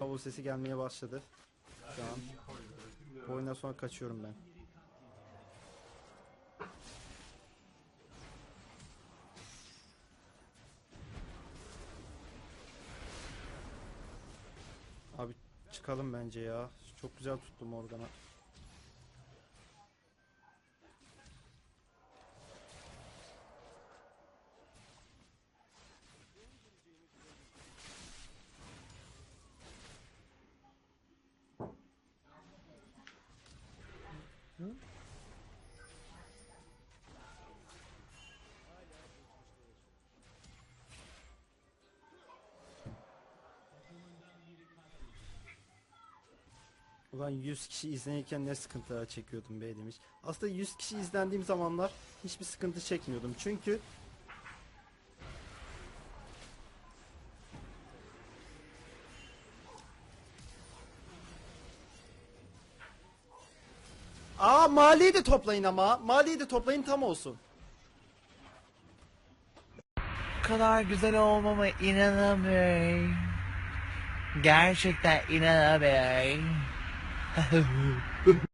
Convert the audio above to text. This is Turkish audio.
Davul sesi gelmeye başladı. Şu an. Bu oyundan sonra kaçıyorum ben. Abi çıkalım bence ya. Çok güzel tuttum Morgan'a. Ulan 100 kişi izlenirken ne sıkıntılar çekiyordum be demiş. Aslında 100 kişi izlendiğim zamanlar hiçbir sıkıntı çekmiyordum. Çünkü Aa maliyi de toplayın ama. Maliyi de toplayın tam olsun. Bu kadar güzel olmama inanamıyorum. Gerçekten inanamıyorum.